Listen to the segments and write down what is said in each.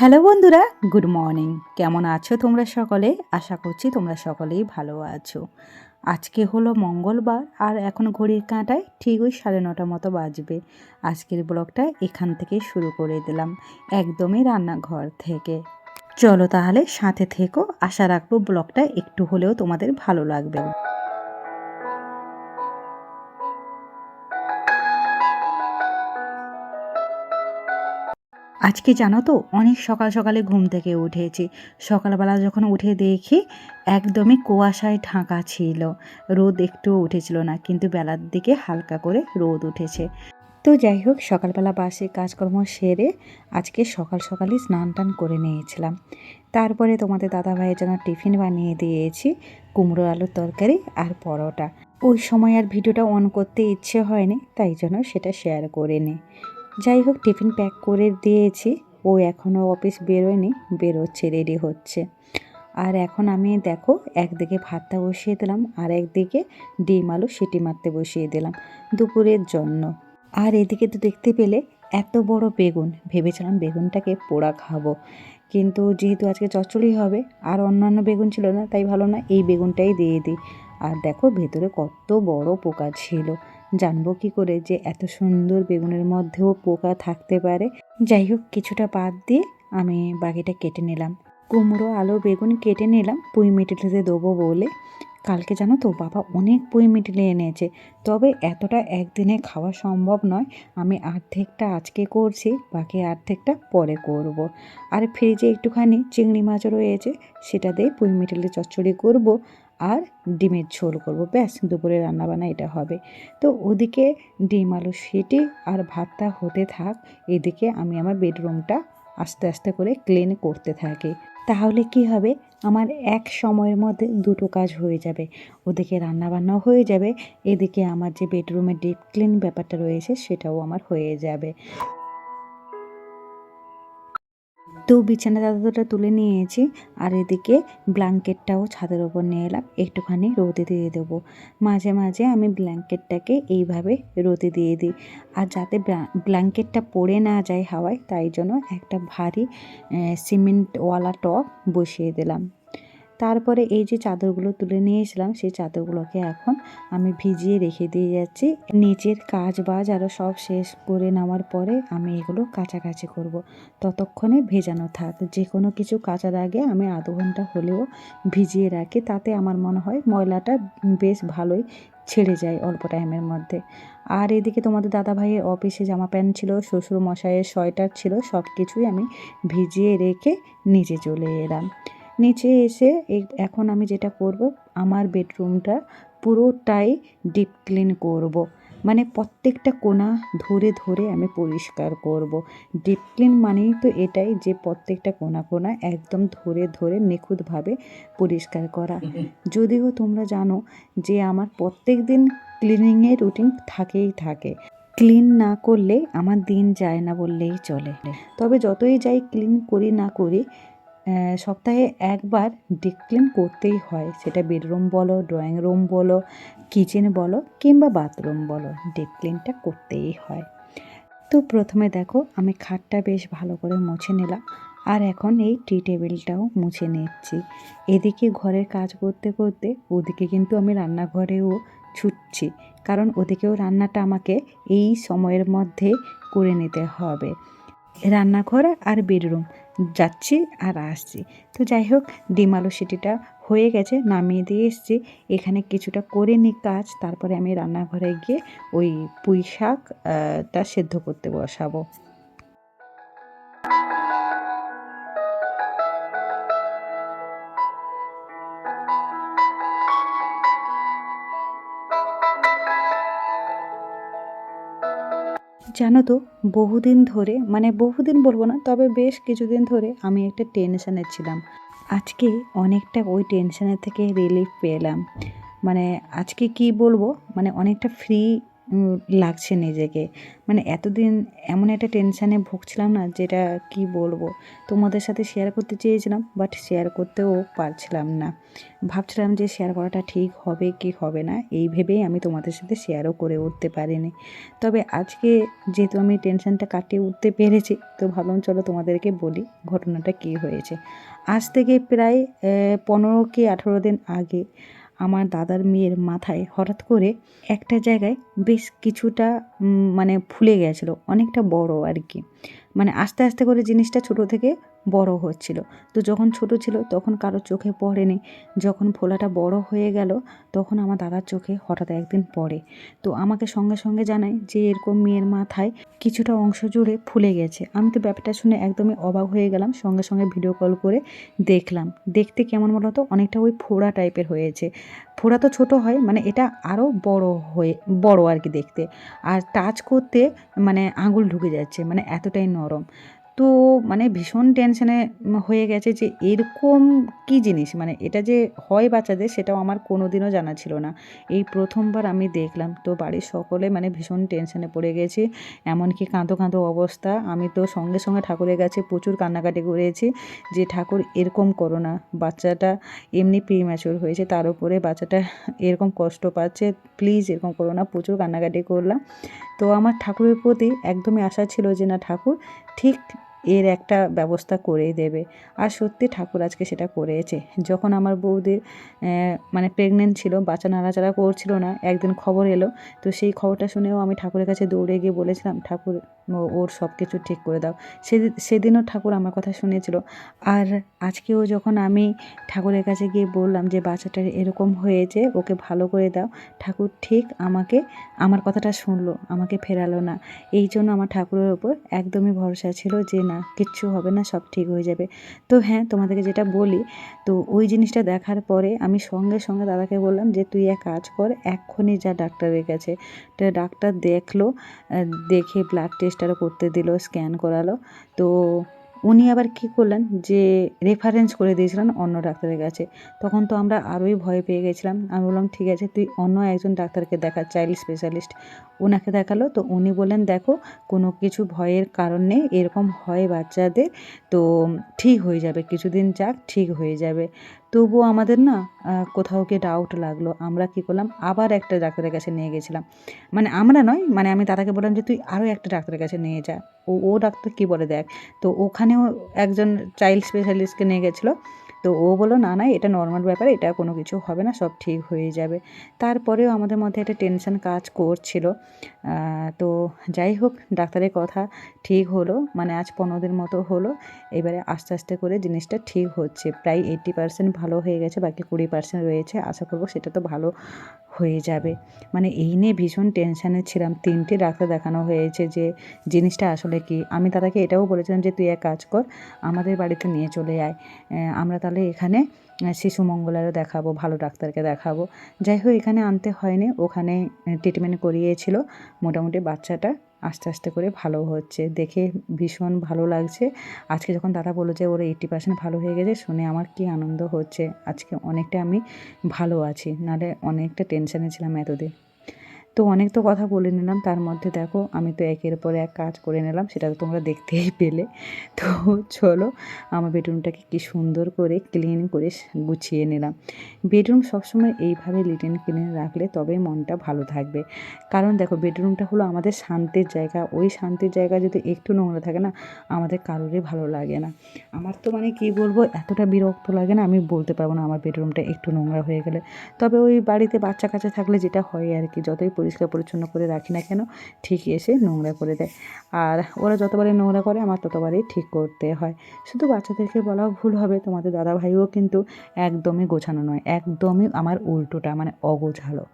Hello বন্ধুরা, good morning. কেমন আছো তোমরা সকলে? আশা করছি তোমরা সকলেই ভালো আছো। আজকে হলো মঙ্গলবার আর এখন ঘড়ির কাঁটায় ঠিক ওই সাড়ে নটা মতো বাজবে। আজকের ব্লগটা এখান থেকে শুরু করে দিলাম, একদমই রান্নাঘর থেকে। চলো তাহলে সাথে থেকো, আশা রাখব ব্লগটা একটু হলেও তোমাদের ভালো লাগবে। আজকে জানো তো, অনেক সকাল সকালে ঘুম থেকে উঠেছি। সকালবেলা যখন উঠে দেখি, একদমই কুয়াশায় ঢাকা ছিল। রোদ একটুও উঠেছিল না, কিন্তু বেলার দিকে হালকা করে রোদ উঠেছে। তো যাই হোক, সকালবেলা বাসে কাজকর্ম সেরে আজকে সকাল সকালই স্নান টান করে নিয়েছিলাম। তারপরে তোমাদের দাদাভাইয়ের জন্য টিফিন বানিয়ে দিয়েছি, কুমড়ো আলুর তরকারি আর পরোটা। ওই সময় আর ভিডিওটা অন করতে ইচ্ছে হয়নি, তাই জন্য সেটা শেয়ার করে নিই যাই হোক টিফিন প্যাক করে দিয়েছি। ও এখনও অফিস বেরোয়নি, বেরোচ্ছে, রেডি হচ্ছে। আর এখন আমি, দেখো, একদিকে ভাতটা বসিয়ে দিলাম, আর একদিকে ডিম আলু সিটি মারতে বসিয়ে দিলাম দুপুরের জন্য। আর এদিকে তো দেখতে পেলে এত বড় বেগুন, ভেবেছিলাম বেগুনটাকে পোড়া খাব। কিন্তু যেহেতু আজকে চচ্চড়ি হবে, আর অন্যান্য বেগুন ছিল না, তাই ভালো না, এই বেগুনটাই দিয়ে দিই। আর দেখো, ভেতরে কত বড় পোকা ছিল। জানব কি করে যে এত সুন্দর বেগুনের মধ্যেও পোকা থাকতে পারে। যাই হোক, কিছুটা বাদ দিয়ে আমি বাকিটা কেটে নিলাম। কুমড়ো, আলু, বেগুন কেটে নিলাম, পুঁই মিটিলিতে দেবো বলে। কালকে জানো তো বাবা অনেক পুঁই মিটিলে এনেছে, তবে এতটা একদিনে খাওয়া সম্ভব নয়। আমি অর্ধেকটা আজকে করছি, বাকি অর্ধেকটা পরে করব। আর ফ্রিজে একটুখানি চিংড়ি মাছও রয়েছে, সেটা দিয়ে পুঁই মিটিলে চচ্চড়ি করব। ডিমের ঝোল করব। ব্যাস, দুপুরে রান্নাবান্না এটা হবে। তো ওদিকে ডিম, আলু, সিটি আর ভাতটা হতে থাক, এদিকে আমি আমার বেডরুমটা আস্তে আস্তে করে ক্লিন করতে থাকি। তাহলে কি হবে? আমার এক সময়ের মধ্যে দুটো কাজ হয়ে যাবে। ওদিকে রান্নাবান্নাও হয়ে যাবে, এদিকে আমার যে বেডরুমের ডিপ ক্লিন ব্যাপারটা রয়েছে সেটাও আমার হয়ে যাবে। তো বিছানা চাদরটা তুলে নিয়েছি আর এদিকে ব্ল্যাঙ্কেটটাও ছাদের ওপর নিয়ে এলাম। একটুখানি রোদে দিয়ে দেবো। মাঝে মাঝে আমি ব্ল্যাঙ্কেটটাকে এইভাবে রোদে দিয়ে দিই। আর যাতে ব্ল্যাঙ্কেটটা পড়ে না যায় হাওয়ায়, তাই জন্য একটা ভারী সিমেন্টওয়ালা টপ বসিয়ে দিলাম। তারপরে এই যে চাদরগুলো তুলে নিয়েছিলাম, সেই চাদরগুলোকে এখন আমি ভিজিয়ে রেখে দিয়ে যাচ্ছি। নিচের কাজ বাজ আরও সব শেষ করে নেওয়ার পরে আমি এগুলো কাছাকাছি করব। ততক্ষণে ভেজানো থাক। যে কোনো কিছু কাচার আগে আমি আধ ঘণ্টা হলেও ভিজিয়ে রাখি, তাতে আমার মনে হয় ময়লাটা বেশ ভালোই ছেড়ে যায় অল্প টাইমের মধ্যে। আর এদিকে তোমাদের দাদা ভাইয়ের অফিসে জামা প্যান্ট ছিল শ্বশুর মশাইয়ের সোয়েটার ছিল সব কিছুই আমি ভিজিয়ে রেখে নিজে চলে এলাম। নিচে এসে এখন আমি যেটা করব আমার বেডরুমটা পুরোটাই ডিপ ক্লিন করব। মানে প্রত্যেকটা কোণা ধরে ধরে আমি পরিষ্কার করব। ডিপ ক্লিন মানেই তো এটাই যে প্রত্যেকটা কোণা কোণা একদম ধরে ধরে নিখুঁতভাবে পরিষ্কার করা। যদিও তোমরা জানো যে আমার প্রত্যেক দিন ক্লিনিংয়ের রুটিন থাকেই থাকে। ক্লিন না করলে আমার দিন যায় না বললেই চলে। তবে যতই যাই ক্লিন করি না করি সপ্তাহে একবার ডিপ ক্লিন করতেই হয়। সেটা বেডরুম বলো, ড্রয়িং রুম বলো, কিচেন বলো কিংবা বাথরুম বলো ডিপ ক্লিনটা করতেই হয়। তো প্রথমে দেখো, আমি খাটটা বেশ ভালো করে মুছে নিলাম আর এখন এই টি টেবিলটাও মুছে নিচ্ছি। এদিকে ঘরের কাজ করতে করতে ওদিকে কিন্তু আমি রান্নাঘরেও ছুটছি, কারণ ওদিকেও রান্নাটা আমাকে এই সময়ের মধ্যে করে নিতে হবে। রান্নাঘর আর বেডরুম যাচ্ছি আর আসছি। তো যাই হোক, ডিম আলু সিটিটা হয়ে গেছে, নামিয়ে দিয়ে এসছি। এখানে কিছুটা করে নিই কাজ, তারপরে আমি রান্নাঘরে গিয়ে ওই পুঁই শাকটা সেদ্ধ করতে বসাবো। জানো তো, বহুদিন ধরে মানে বহুদিন বলব না, তবে বেশ কিছুদিন ধরে আমি একটা টেনশানে ছিলাম। আজকে অনেকটা ওই টেনশানের থেকে রিলিফ পেলাম। মানে আজকে কি বলব মানে অনেকটা ফ্রি লাগছে নিজেকে। মানে এতদিন এমন একটা টেনশানে ভুগছিলাম না যেটা কি বলব? তোমাদের সাথে শেয়ার করতে চেয়েছিলাম বাট শেয়ার করতেও পারছিলাম না। ভাবছিলাম যে শেয়ার করাটা ঠিক হবে কি হবে না, এই ভেবেই আমি তোমাদের সাথে শেয়ারও করে উঠতে পারিনি। তবে আজকে যেহেতু আমি টেনশনটা কাটিয়ে উঠতে পেরেছি, তো ভাবলাম চলো তোমাদেরকে বলি ঘটনাটা কী হয়েছে। আজ থেকে প্রায় পনেরো কি আঠেরো দিন আগে আমার দাদার মেয়ের মাথায় হঠাৎ করে একটা জায়গায় বেশ কিছুটা মানে ফুলে গেছিল, অনেকটা বড় আর কি। মানে আস্তে আস্তে করে জিনিসটা ছোট থেকে বড় হচ্ছিল। তো যখন ছোট ছিল তখন কারও চোখে পড়েনি। যখন ফোলাটা বড় হয়ে গেল তখন আমার দাদার চোখে হঠাৎ একদিন পড়ে। তো আমাকে সঙ্গে সঙ্গে জানায় যে এরকম মেয়ের মাথায় কিছুটা অংশ জুড়ে ফুলে গেছে। আমি তো ব্যাপারটা শুনে একদমই অবাক হয়ে গেলাম। সঙ্গে সঙ্গে ভিডিও কল করে দেখলাম। দেখতে কেমন বলতো অনেকটা ওই ফোড়া টাইপের হয়েছে। ফোড়া তো ছোট হয় মানে এটা আরও বড় হয়ে, বড় আর কি দেখতে। আর টাচ করতে মানে আঙুল ঢুকে যাচ্ছে মানে এতটাই নরম। তো মানে ভীষণ টেনশনে হয়ে গেছে যে এরকম কি জিনিস? মানে এটা যে হয় বাচ্চাদের সেটাও আমার কোনো দিনও জানা ছিল না। এই প্রথমবার আমি দেখলাম তো বাড়ির সকলে মানে ভীষণ টেনশনে পড়ে গেছে। এমনকি কাঁদো কাঁদো অবস্থা। আমি তো সঙ্গে সঙ্গে ঠাকুরের কাছে প্রচুর কান্নাকাটি করেছি যে ঠাকুর এরকম করো না। বাচ্চাটা এমনি প্রিম্যাচুর হয়েছে, তার উপরে বাচ্চাটা এরকম কষ্ট পাচ্ছে প্লিজ এরকম করো না। প্রচুর কান্নাকাটি করলাম। তো আমার ঠাকুরের প্রতি একদমই আশা ছিল যে না, ঠাকুর ঠিক এর একটা ব্যবস্থা করেই দেবে। আর সত্যি ঠাকুর আজকে সেটা করেছে। যখন আমার বৌদির মানে প্রেগনেন্ট ছিল, বাচ্চা নাড়াচাড়া করছিল না, একদিন খবর এলো, তো সেই খবরটা শুনেও আমি ঠাকুরের কাছে দৌড়ে গিয়ে বলেছিলাম, ঠাকুর ওর সব কিছু ঠিক করে দাও। সেদিন সেদিনও ঠাকুর আমার কথা শুনেছিল। আর আজকেও যখন আমি ঠাকুরের কাছে গিয়ে বললাম যে বাচ্চাটার এরকম হয়েছে, ওকে ভালো করে দাও। ঠাকুর ঠিক আমাকে, আমার কথাটা শুনলো, আমাকে ফেরালো না। এই জন্য আমার ঠাকুরের ওপর একদমই ভরসা ছিল যে, না, কিচ্ছু হবে না, সব ঠিক হয়ে যাবে। তো হ্যাঁ তোমাদেরকে যেটা বলি, তো ওই জিনিসটা দেখার পরে আমি সঙ্গে সঙ্গে দাদাকে বললাম যে, তুই এক কাজ কর, এক্ষুনি যা ডাক্তারের কাছে। তো ডাক্তার দেখল দেখে ব্লাড টেস্ট আরও করতে দিল স্ক্যান করালো। তো উনি আবার কী করলেন যে রেফারেন্স করে দিয়েছিলেন অন্য ডাক্তারের কাছে। তখন তো আমরা আরোই ভয় পেয়ে গেছিলাম। আমি বললাম, ঠিক আছে, তুই অন্য একজন ডাক্তারকে দেখা চাইল্ড স্পেশালিস্ট ওনাকে দেখাল। তো উনি বললেন, দেখো, কোনো কিছু ভয়ের কারণ নেই, এরকম হয় বাচ্চাদের, তো ঠিক হয়ে যাবে, কিছুদিন যাক, ঠিক হয়ে যাবে। তবুও আমাদের না কোথাও গিয়ে ডাউট লাগল। আমরা কি করলাম? আবার একটা ডাক্তারের কাছে নিয়ে গেছিলাম। মানে আমরা নয় মানে আমি দাদাকে বললাম যে, তুই আরও একটা ডাক্তারের কাছে নিয়ে যা। ও ও ডাক্তার কী বলে দেখ? তো ওখানেও একজন চাইল্ড স্পেশালিস্টকে নিয়ে গেছিল। তো ও বলল, না না, এটা নর্মাল ব্যাপার, এটা কোনো কিছু হবে না, সব ঠিক হয়ে যাবে। তারপরেও আমাদের মধ্যে একটা টেনশন কাজ করছিল। তো যাই হোক, ডাক্তারের কথা ঠিক হলো মানে আজ পনেরো দিন মতো হলো, এবারে আস্তে আস্তে করে জিনিসটা ঠিক হচ্ছে। প্রায় এইট্টি পার্সেন্ট ভালো হয়ে গেছে, বাকি কুড়ি পার্সেন্ট রয়েছে, আশা করব সেটা তো ভালো হয়ে যাবে। মানে এই নিয়ে ভীষণ টেনশানে ছিলাম। তিনটে ডাক্তার দেখানো হয়েছে যে, জিনিসটা আসলে কি? আমি তাদেরকে এটাও বলেছিলাম যে, তুই এক কাজ কর, আমাদের বাড়িতে নিয়ে চলে আয়। আমরা তাহলে এখানে শিশু মঙ্গলারও দেখাবো, ভালো ডাক্তারকে দেখাবো। যাই হোক, এখানে আনতে হয়নি, ওখানে ট্রিটমেন্ট করিয়েছিল। মোটামুটি বাচ্চাটা আস্তে আস্তে করে ভালো হচ্ছে, দেখে ভীষণ ভালো লাগছে। আজকে যখন দাদা বলল যে ওর এইট্টি পার্সেন্ট ভালো হয়ে গেছে, শুনে আমার কি আনন্দ হচ্ছে। আজকে অনেকটা আমি ভালো আছি, নাহলে অনেকটা টেনশানে ছিলাম এতদিন। তো অনেক তো কথা বলে নিলাম, তার মধ্যে দেখো আমি তো একের পর এক কাজ করে নিলাম, সেটা তো তোমরা দেখতেই পেলে। তো চলো আমার বেডরুমটাকে কি সুন্দর করে ক্লিন করে গুছিয়ে নিলাম। বেডরুম সবসময় এইভাবে লিটেন ক্লিন রাখলে তবে মনটা ভালো থাকবে। কারণ দেখো বেডরুমটা হলো আমাদের শান্তির জায়গা, ওই শান্তির জায়গা যদি একটু নোংরা থাকে না, আমাদের কারোরই ভালো লাগে না। আমার তো মানে কি বলব, এতটা বিরক্ত লাগে না, আমি বলতে পারব না আমার বেডরুমটা একটু নোংরা হয়ে গেলে। তবে ওই বাড়িতে বাচ্চা কাচ্চা থাকলে যেটা হয় আর কি, যতই পরিষ্কার পরিচ্ছন্ন করে রাখি না কেন, ঠিক এসে নোংরা করে দেয়। আর ওরা যতবারই নোংরা করে, আমার ততবারই ঠিক করতে হয়। শুধু বাচ্চাদেরকে বলাও ভুল হবে, তোমাদের দাদা ভাইও কিন্তু একদমই গোছানো নয়, একদমই আমার উল্টোটা মানে অগোছালো।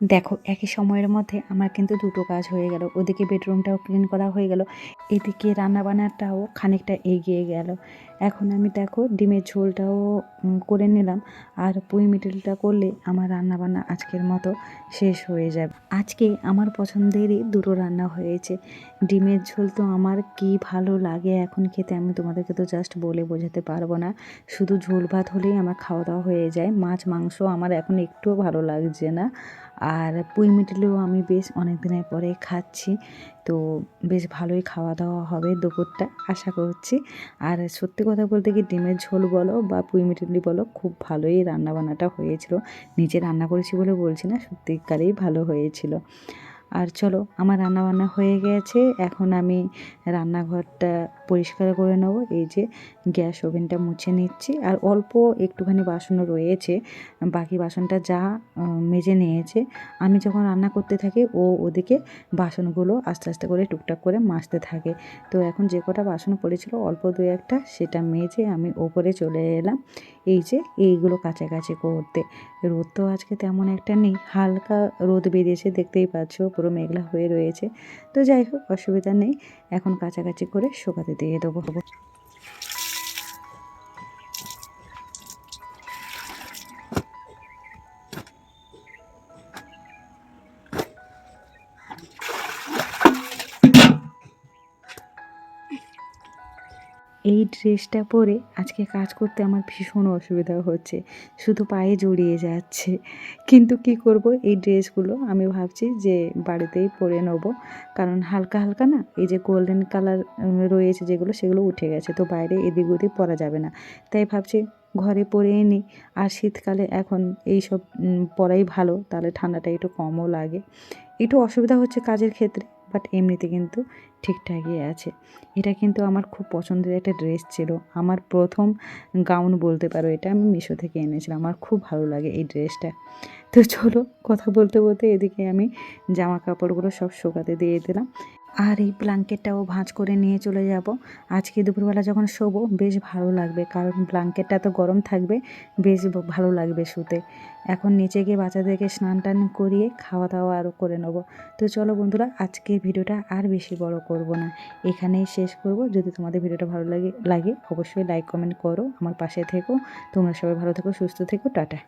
দেখো, একই সময়ের মধ্যে আমার কিন্তু দুটো কাজ হয়ে গেল। ওদিকে বেডরুমটাও ক্লিন করা হয়ে গেল, এদিকে রান্নাবান্নাটাও খানিকটা এগিয়ে গেল। এখন আমি দেখো ডিমের ঝোলটাও করে নিলাম, আর পুঁই মিটেলটা করলে আমার রান্নাবান্না আজকের মতো শেষ হয়ে যাবে। আজকে আমার পছন্দেরই দুটো রান্না হয়েছে। ডিমের ঝোল তো আমার কি ভালো লাগে এখন খেতে আমি তোমাদেরকে তো জাস্ট বলে বোঝাতে পারব না। শুধু ঝোল ভাত হলেই আমার খাওয়া দাওয়া হয়ে যায়, মাছ, মাংস আমার এখন একটুও ভালো লাগছে না। আর পুঁই মিটলেও আমি বেশ অনেক দিনের পরে খাচ্ছি। তো বেশ ভালোই খাওয়া দাওয়া হবে দুপুরটা, আশা করছি। আর সত্যি কথা বলতে কি ডিমের ঝোল বলো বা পুঁই মিটলি বলো, খুব ভালোই রান্নাবান্নাটা হয়েছিল। নিজে রান্না করেছি বলে বলছি না, সত্যিকারেই ভালো হয়েছিল। আর চলো, আমার রান্নাবান্না হয়ে গেছে। এখন আমি রান্নাঘরটা পরিষ্কার করে নেব। এই যে গ্যাস ওভেনটা মুছে নিচ্ছি। আর অল্প একটুখানি বাসনও রয়েছে। বাকি বাসনটা যা মেজে নিয়েছে। আমি যখন রান্না করতে থাকি, ও ওদিকে বাসনগুলো আস্তে আস্তে করে টুকটাক করে মাজতে থাকে। তো এখন যে কটা বাসন পড়েছিল, অল্প দু একটা সেটা মেজে আমি ওপরে চলে এলাম। এই যে এইগুলো কাছাকাছি করতে। রোদ তো আজকে তেমন একটা নেই। হালকা রোদ বেরিয়েছে, দেখতেই পাচ্ছ, পুরো মেঘলা হয়ে রয়েছে। তো যাই হোক, অসুবিধা নেই। এখন কাছাকাছি করে শুকাতে দিয়ে দেবো। এই ড্রেসটা পরে আজকে কাজ করতে আমার ভীষণ অসুবিধা হচ্ছে। শুধু পায়ে জড়িয়ে যাচ্ছে। কিন্তু কি করব? এই ড্রেসগুলো আমি ভাবছি যে বাড়িতেই পরে নেব। কারণ হালকা হালকা না, এই যে গোল্ডেন কালার রয়েছে যেগুলো, সেগুলো উঠে গেছে। তো বাইরে এদিক ওদিক পরা যাবে না। তাই ভাবছি ঘরে পরেই নিই আর শীতকালে এখন এই সব পরাই ভালো। তাহলে ঠান্ডাটা একটু কমও লাগে। একটু অসুবিধা হচ্ছে কাজের ক্ষেত্রে। বাট এমনিতে কিন্তু ঠিকঠাকই আছে। এটা কিন্তু আমার খুব পছন্দের একটা ড্রেস ছিল। আমার প্রথম গাউন বলতে পারো, এটা আমি মিশো থেকে এনেছিলাম। আমার খুব ভালো লাগে এই ড্রেসটা। তো চলো কথা বলতে বলতে এদিকে আমি জামা কাপড়গুলো সব শুকাতে দিয়ে দিলাম। আর এই ব্ল্যাঙ্কেটটাও ভাঁজ করে নিয়ে চলে যাব। আজকে দুপুরবেলা যখন শোবো, বেশ ভালো লাগবে, কারণ ব্ল্যাঙ্কেটটা তো গরম থাকবে, বেশ ভালো লাগবে শুতে। এখন নিচে গিয়ে বাচ্চাদেরকে স্নান টান করিয়ে খাওয়া দাওয়া আরও করে নেব। তো চলো বন্ধুরা, আজকের ভিডিওটা আর বেশি বড় করব না। এখানেই শেষ করব। যদি তোমাদের ভিডিওটা ভালো লাগে লাগে অবশ্যই লাইক কমেন্ট করো। আমার পাশে থেকো। তোমরা সবাই ভালো থেকো, সুস্থ থেকো, টাটা।